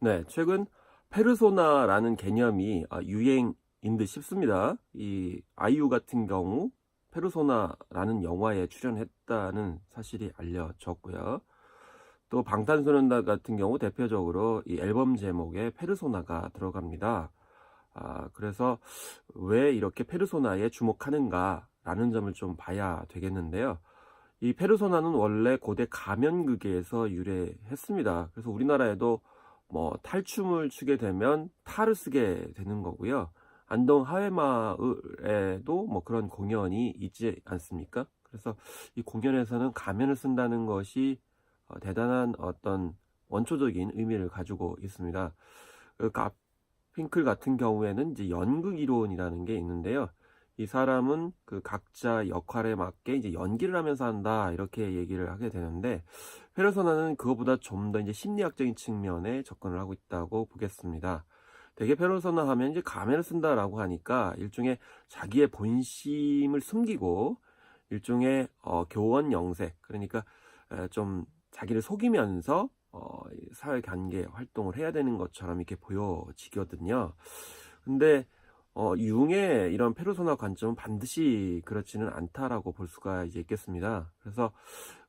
네, 최근 페르소나라는 개념이 아, 유행인 듯 싶습니다. 이 아이유 같은 경우 페르소나라는 영화에 출연했다는 사실이 알려졌고요. 또 방탄소년단 같은 경우 대표적으로 이 앨범 제목에 페르소나가 들어갑니다. 아, 그래서 왜 이렇게 페르소나에 주목하는가라는 점을 좀 봐야 되겠는데요. 이 페르소나는 원래 고대 가면극에서 유래했습니다. 그래서 우리나라에도 뭐 탈춤을 추게 되면 탈을 쓰게 되는 거고요. 안동 하회마을에도 뭐 그런 공연이 있지 않습니까? 그래서 이 공연에서는 가면을 쓴다는 것이 어, 대단한 어떤 원초적인 의미를 가지고 있습니다. 그 가 핑클 같은 경우에는 이제 연극 이론이라는 게 있는데요. 이 사람은 그 각자 역할에 맞게 이제 연기를 하면서 한다 이렇게 얘기를 하게 되는데 페르소나는 그거보다 좀 더 이제 심리학적인 측면에 접근을 하고 있다고 보겠습니다. 되게 페르소나 하면 이제 가면을 쓴다라고 하니까 일종의 자기의 본심을 숨기고 일종의 어, 교원 영색 그러니까 에, 좀 자기를 속이면서 어, 사회 관계 활동을 해야 되는 것처럼 이렇게 보여지거든요. 근데 어, 융의 이런 페르소나 관점은 반드시 그렇지는 않다라고 볼 수가 있겠습니다. 그래서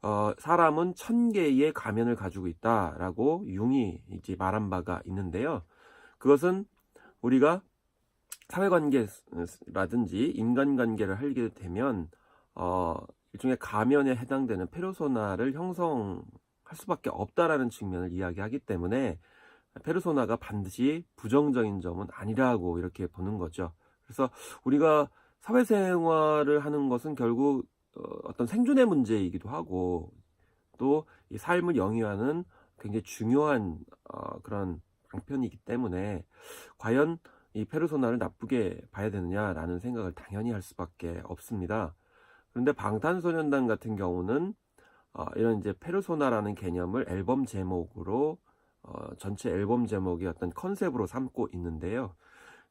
어, 사람은 천 개의 가면을 가지고 있다라고 융이 이제 말한 바가 있는데요. 그것은 우리가 사회관계라든지 인간관계를 하게 되면 어, 일종의 가면에 해당되는 페르소나를 형성할 수밖에 없다라는 측면을 이야기하기 때문에 페르소나가 반드시 부정적인 점은 아니라고 이렇게 보는 거죠. 그래서 우리가 사회생활을 하는 것은 결국 어, 어떤 생존의 문제이기도 하고 또 이 삶을 영위하는 굉장히 중요한 어, 그런 방편이기 때문에 과연 이 페르소나를 나쁘게 봐야 되느냐라는 생각을 당연히 할 수밖에 없습니다. 그런데 방탄소년단 같은 경우는 어, 이런 이제 페르소나라는 개념을 앨범 제목으로 어, 전체 앨범 제목이 어떤 컨셉으로 삼고 있는데요.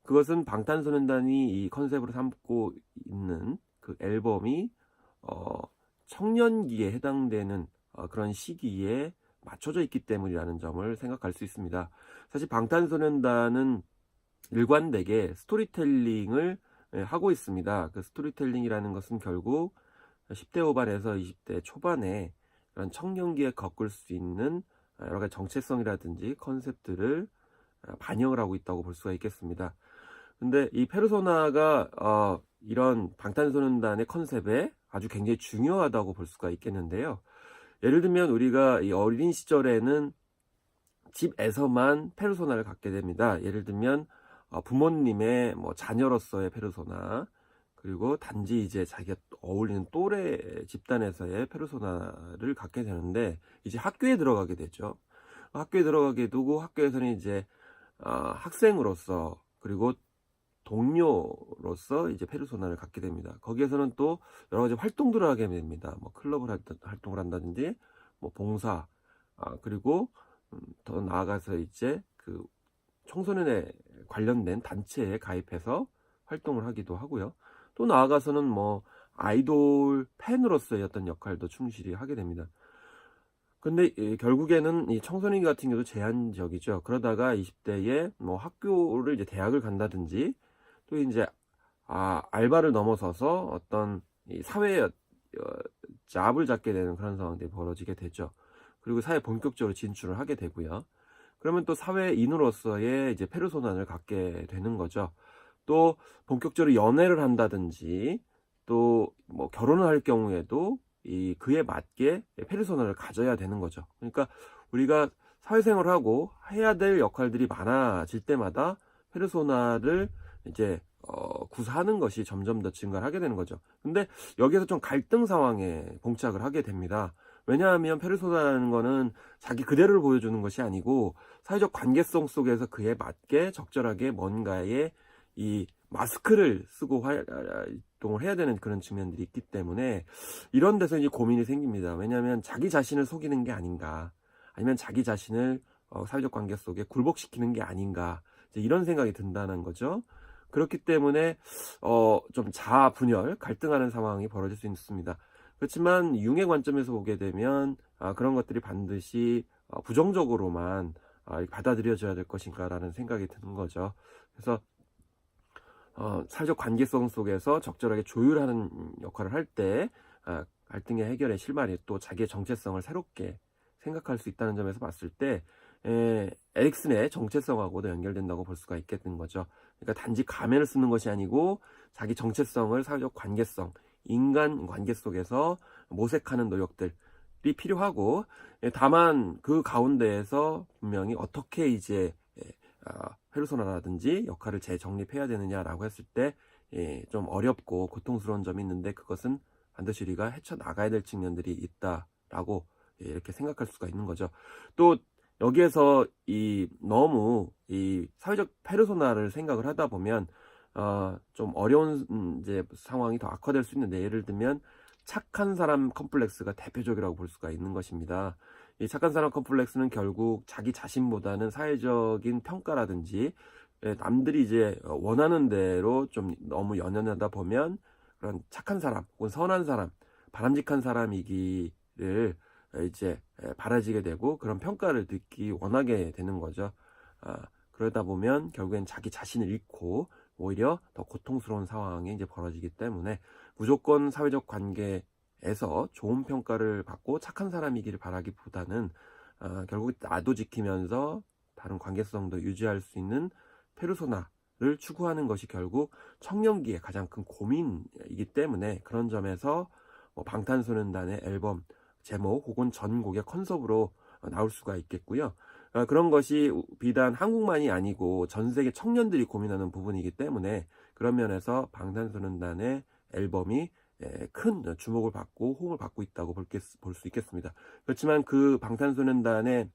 그것은 방탄소년단이 이 컨셉으로 삼고 있는 그 앨범이 어, 청년기에 해당되는 어, 그런 시기에 맞춰져 있기 때문이라는 점을 생각할 수 있습니다. 사실 방탄소년단은 일관되게 스토리텔링을 예, 하고 있습니다. 그 스토리텔링이라는 것은 결국 10대 후반에서 20대 초반에 그런 청년기에 겪을 수 있는 여러 가지 정체성이라든지 컨셉들을 반영을 하고 있다고 볼 수가 있겠습니다. 근데 이 페르소나가 어, 이런 방탄소년단의 컨셉에 아주 굉장히 중요하다고 볼 수가 있겠는데요. 예를 들면 우리가 이 어린 시절에는 집에서만 페르소나를 갖게 됩니다. 예를 들면 어, 부모님의 뭐 자녀로서의 페르소나 그리고 단지 이제 자기가 어울리는 또래 집단에서의 페르소나를 갖게 되는데 이제 학교에 들어가게 되죠. 학교에 들어가게 되고 학교에서는 이제 어, 학생으로서 그리고 동료로서 이제 페르소나를 갖게 됩니다. 거기에서는 또 여러 가지 활동들을 하게 됩니다. 뭐 클럽을 할, 활동을 한다든지 뭐 봉사 아, 그리고 음, 더 나아가서 이제 그 청소년에 관련된 단체에 가입해서 활동을 하기도 하고요. 또 나아가서는 뭐 아이돌 팬으로서의 어떤 역할도 충실히 하게 됩니다. 근데 결국에는 이 청소년 같은 경우도 제한적이죠. 그러다가 20대에 뭐 학교를 이제 대학을 간다든지 또 이제 아 알바를 넘어서서 어떤 이 사회에 어, 잡을 잡게 되는 그런 상황들이 벌어지게 되죠. 그리고 사회 본격적으로 진출을 하게 되고요. 그러면 또 사회인으로서의 이제 페르소나를 갖게 되는 거죠. 또 본격적으로 연애를 한다든지 또 뭐 결혼을 할 경우에도 이 그에 맞게 페르소나를 가져야 되는 거죠. 그러니까 우리가 사회생활을 하고 해야 될 역할들이 많아질 때마다 페르소나를 이제 어, 구사하는 것이 점점 더 증가를 하게 되는 거죠. 근데 여기에서 좀 갈등 상황에 봉착을 하게 됩니다. 왜냐하면 페르소나라는 거는 자기 그대로를 보여주는 것이 아니고 사회적 관계성 속에서 그에 맞게 적절하게 뭔가의 이 마스크를 쓰고 활동을 해야 되는 그런 측면들이 있기 때문에 이런 데서 이제 고민이 생깁니다. 왜냐하면 자기 자신을 속이는 게 아닌가, 아니면 자기 자신을 어, 사회적 관계 속에 굴복시키는 게 아닌가, 이런 생각이 든다는 거죠. 그렇기 때문에 어, 좀 자아 분열, 갈등하는 상황이 벌어질 수 있습니다. 그렇지만 융의 관점에서 보게 되면 아, 그런 것들이 반드시 어, 부정적으로만 아, 받아들여져야 될 것인가라는 생각이 드는 거죠. 그래서 어, 사회적 관계성 속에서 적절하게 조율하는 역할을 할때 아, 갈등의 해결의 실마리 또 자기의 정체성을 새롭게 생각할 수 있다는 점에서 봤을 때 에, 에릭슨의 정체성하고도 연결된다고 볼 수가 있겠는 거죠. 그러니까 단지 가면을 쓰는 것이 아니고 자기 정체성을 사회적 관계성, 인간 관계 속에서 모색하는 노력들이 필요하고 예, 다만 그 가운데에서 분명히 어떻게 이제 예, 아, 페르소나라든지 역할을 재정립해야 되느냐라고 했을 때 예, 좀 어렵고 고통스러운 점이 있는데 그것은 반드시 우리가 헤쳐 나가야 될 측면들이 있다라고 예, 이렇게 생각할 수가 있는 거죠. 또 여기에서 이 너무 이 사회적 페르소나를 생각을 하다 보면 어, 좀 어려운 음, 이제 상황이 더 악화될 수 있는데 예를 들면 착한 사람 컴플렉스가 대표적이라고 볼 수가 있는 것입니다. 이 착한 사람 컴플렉스는 결국 자기 자신보다는 사회적인 평가라든지 예, 남들이 이제 원하는 대로 좀 너무 연연하다 보면 그런 착한 사람 혹은 선한 사람, 바람직한 사람이기를 이제 바라지게 되고 그런 평가를 듣기 원하게 되는 거죠. 아, 그러다 보면 결국엔 자기 자신을 잃고 오히려 더 고통스러운 상황이 이제 벌어지기 때문에 무조건 사회적 관계 에서 좋은 평가를 받고 착한 사람이기를 바라기보다는 아, 결국 나도 지키면서 다른 관계성도 유지할 수 있는 페르소나를 추구하는 것이 결국 청년기의 가장 큰 고민이기 때문에 그런 점에서 뭐 방탄소년단의 앨범 제목 혹은 전곡의 컨셉으로 나올 수가 있겠고요. 어, 그런 것이 비단 한국만이 아니고 전 세계 청년들이 고민하는 부분이기 때문에 그런 면에서 방탄소년단의 앨범이 에, 큰 주목을 받고 호응을 받고 있다고 볼 수 있겠습니다. 그렇지만 그 방탄소년단의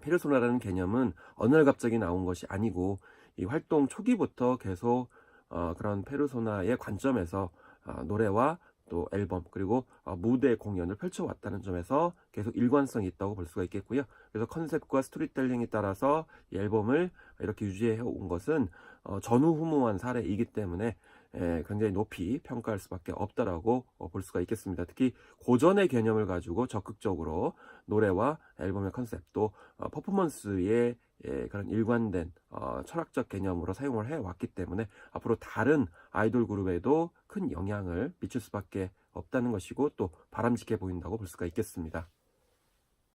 페르소나라는 개념은 어느 날 갑자기 나온 것이 아니고 이 활동 초기부터 계속 어, 그런 페르소나의 관점에서 어, 노래와 또 앨범 그리고 어, 무대 공연을 펼쳐왔다는 점에서 계속 일관성이 있다고 볼 수가 있겠고요. 그래서 컨셉과 스토리텔링에 따라서 이 앨범을 이렇게 유지해 온 것은 어, 전후 후무한 사례이기 때문에 에, 굉장히 높이 평가할 수밖에 없다라고 어, 볼 수가 있겠습니다. 특히 고전의 개념을 가지고 적극적으로 노래와 앨범의 컨셉 또 어, 퍼포먼스의 예, 그런 일관된 어, 철학적 개념으로 사용을 해왔기 때문에 앞으로 다른 아이돌 그룹에도 큰 영향을 미칠 수밖에 없다는 것이고 또 바람직해 보인다고 볼 수가 있겠습니다.